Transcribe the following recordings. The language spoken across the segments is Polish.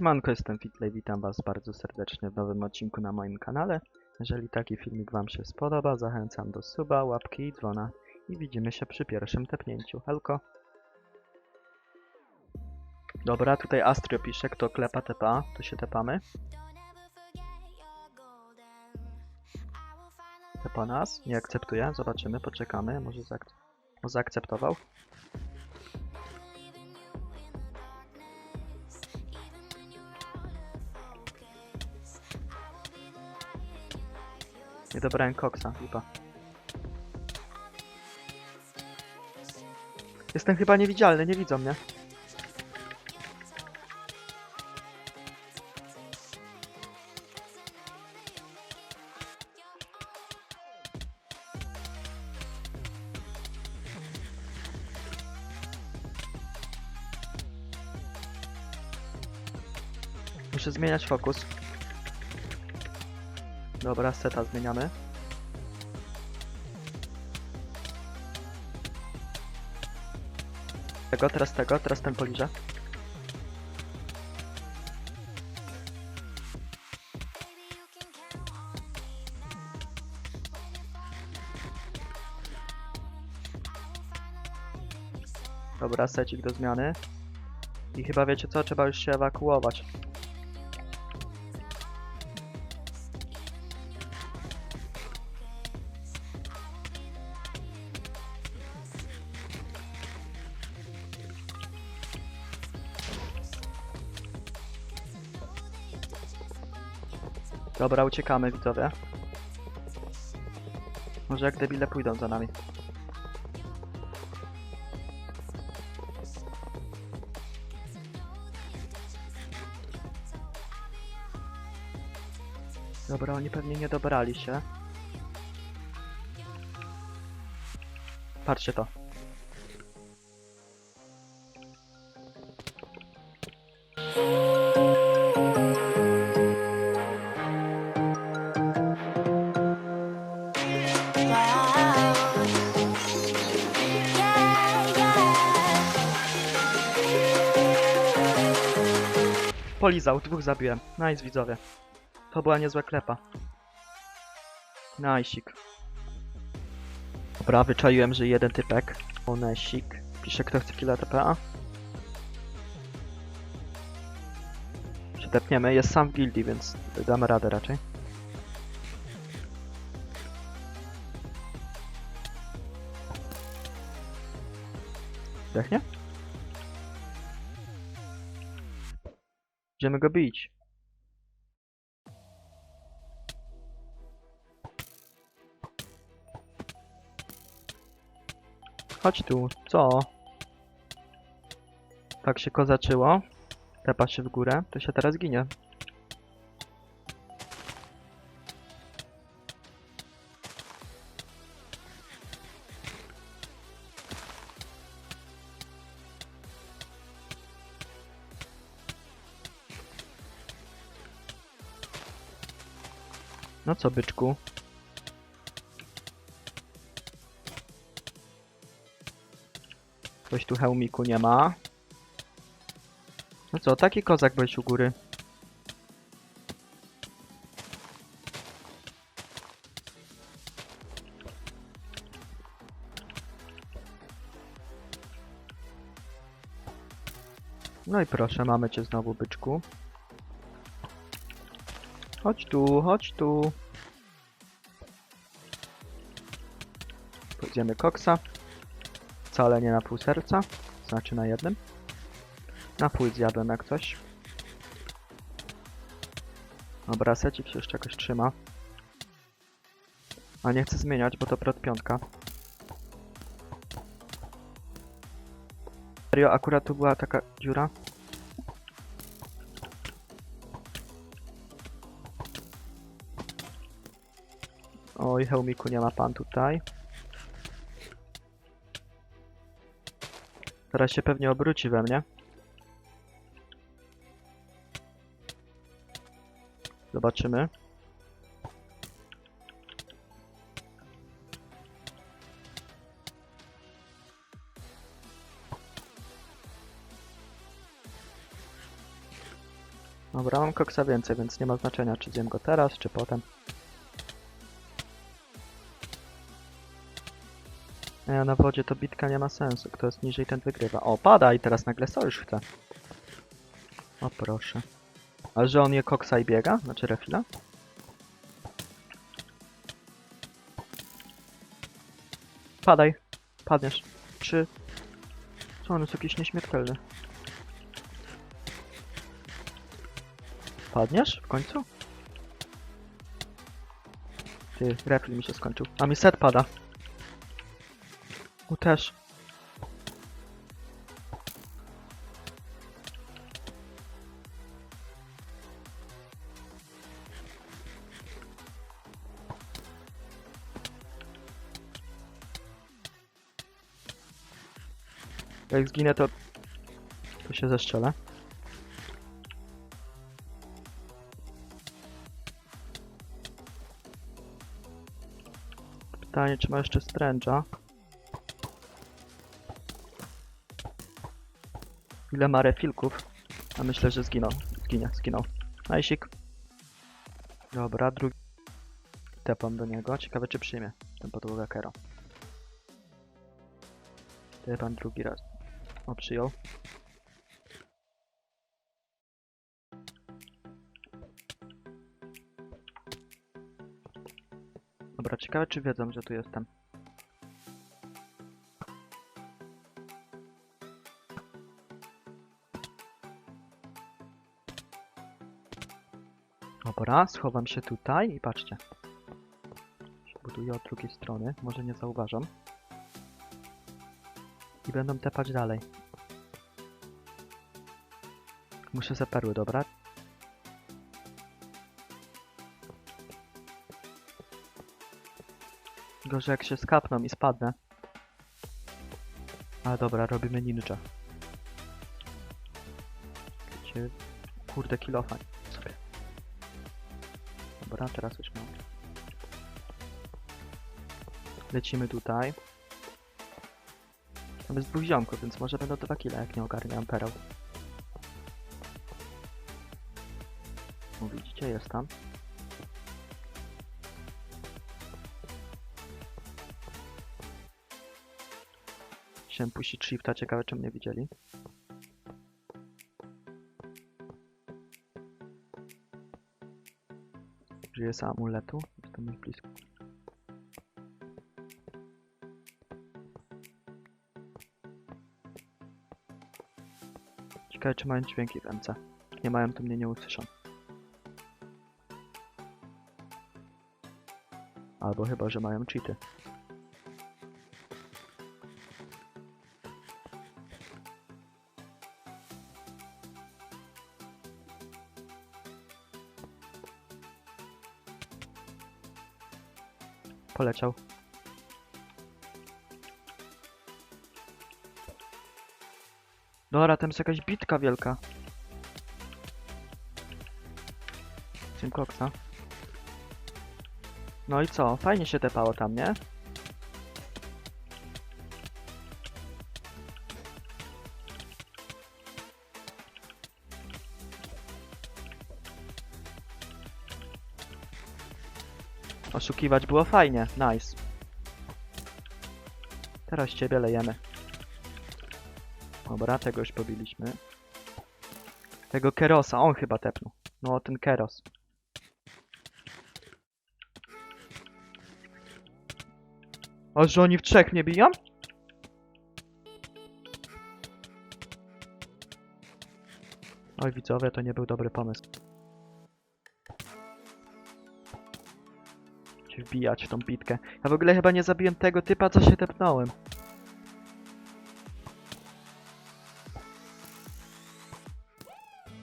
Siemanko, jestem Fitley, witam was bardzo serdecznie w nowym odcinku na moim kanale. Jeżeli taki filmik wam się spodoba, zachęcam do suba, łapki i dzwona. I widzimy się przy pierwszym tepnięciu. Helko! Dobra, tutaj Astrio pisze, kto klepa tepa, to się tepamy. Tepa nas, nie akceptuje, zobaczymy, poczekamy, może, zaak może zaakceptował. Nie dobrałem koksa, lipa. Jestem chyba niewidzialny, nie widzą mnie. Muszę zmieniać fokus. Dobra, seta zmieniamy. Tego, teraz tego, teraz ten poliże. Dobra, secik do zmiany. I chyba wiecie co, trzeba już się ewakuować. Dobra, uciekamy widzowie. Może jak debile pójdą za nami. Dobra, oni pewnie nie dobrali się. Patrzcie to. Polizał, dwóch zabiłem. Nice widzowie. To była niezła klepa. Najsik. Dobra, wyczaiłem, że jeden typek. Onesik. Pisze kto chce killa TPA. Przetepniemy, jest sam w gildii, więc damy radę raczej. Dechnie? Idziemy go bić. Chodź tu, co? Tak się kozaczyło. Tepa się w górę, to się teraz ginie. No co, byczku? Ktoś tu hełmiku nie ma. No co, taki kozak byłeś u góry. No i proszę, mamy cię znowu, byczku. Chodź tu, chodź tu. Pójdziemy koksa. Wcale nie na pół serca. Znaczy na jednym. Na pół zjadłem jak coś. Dobra, secik się jeszcze jakoś trzyma. A nie chcę zmieniać, bo to prot piątka. Serio, akurat tu była taka dziura. Oj, hełmiku nie ma pan tutaj. Teraz się pewnie obróci we mnie. Zobaczymy. Dobra, mam koksa więcej, więc nie ma znaczenia, czy zjem go teraz, czy potem. Nie, na wodzie to bitka nie ma sensu. Kto jest niżej, ten wygrywa. O, pada i teraz nagle sojusz chce. O, proszę. A że on je koksa i biega? Znaczy refila? Padaj. Padniesz. Trzy. Co, on jest jakiś nieśmiertelny. Padniesz w końcu? Ty, refil mi się skończył. A mi set pada. U też. Jak zginę, to... To się zestrzelę. Pytanie, czy ma jeszcze stręcza? Ile ma refilków? A myślę, że zginął. Zginie, zginął. Najsik. Dobra, drugi. Tepam do niego. Ciekawe, czy przyjmie ten podłoga Kero. Tepam drugi raz. O, przyjął. Dobra, ciekawe, czy wiedzą, że tu jestem. Dobra, schowam się tutaj i patrzcie. Się Buduję od drugiej strony, może nie zauważam. I będą tepać dalej. Muszę za perły dobrać. Gorzej jak się skapną i spadnę. Ale dobra, robimy ninja. Kurde, kilofa sobie. Dobra, teraz już mam. Lecimy tutaj. Tam jest dwóch ziomków, więc może będą dwa kile, jak nie ogarniam pereł. O, widzicie, jest tam. Chciałem puścić shifta, ciekawe czy mnie widzieli. Użyję sobie amuletu, jestem już blisko. Ciekawe czy mają dźwięki w MC. Jak nie mają, to mnie nie usłyszą. Albo chyba, że mają cheaty. Poleciał. Dobra, tam jest jakaś bitka wielka. Simcoxa. No i co? Fajnie się tepało tam, nie? Oszukiwać było fajnie, nice. Teraz ciebie lejemy. Dobra, tego już pobiliśmy. Tego Kerosa, on chyba tepnął. No, ten Keros. O, że oni w trzech mnie biją? Oj, widzowie, to nie był dobry pomysł. Wbijać tą bitkę. Ja w ogóle chyba nie zabiłem tego typa, co się tepnąłem.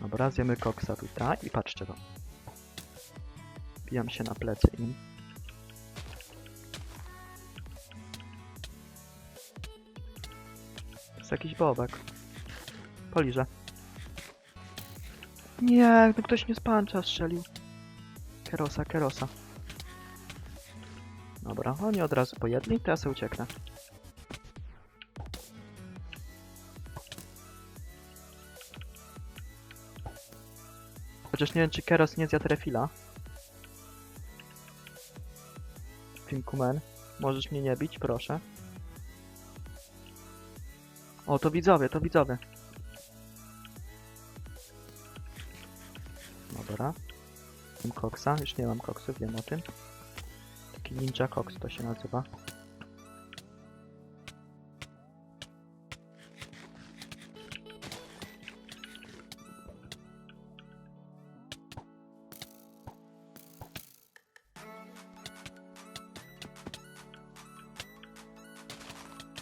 Dobra, zjemy koksa tutaj i patrzcie to. Bijam się na plecy im. Jest jakiś bobek. Poliżę. Nie, ktoś mnie z pancza strzelił. Kerosa, kerosa. Dobra, oni od razu to ja sobie ucieknę. Chociaż nie wiem, czy Keros nie zjadł refila. Finkumen, możesz mnie nie bić, proszę. O, to widzowie, to widzowie. Dobra. Mam koksa, już nie mam koksu, wiem o tym. Taki ninja koks to się nazywa.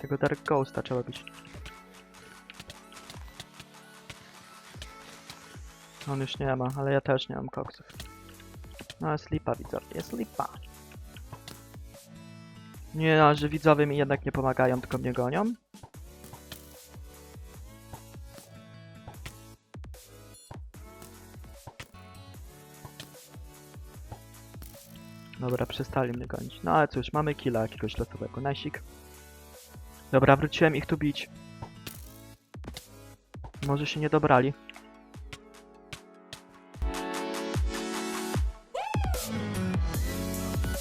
Tego Dark Ghosta trzeba bić. On już nie ma, ale ja też nie mam koksów. No jest lipa widzowie, jest lipa. Nie, że widzowie mi jednak nie pomagają, tylko mnie gonią. Dobra, przestali mnie gonić. No ale cóż, mamy killa jakiegoś losowego. Najsik. Dobra, wróciłem ich tu bić. Może się nie dobrali.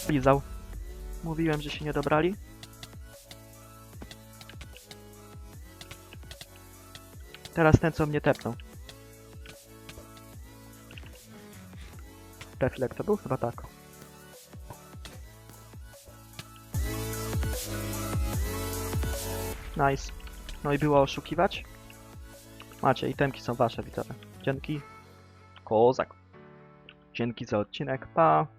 Lizał. Mówiłem, że się nie dobrali. Teraz ten, co mnie tepnął. Reflek to był? Chyba tak. Nice. No i było oszukiwać? Macie, itemki są wasze, widzowie. Dzięki. Kozak. Dzięki za odcinek, pa.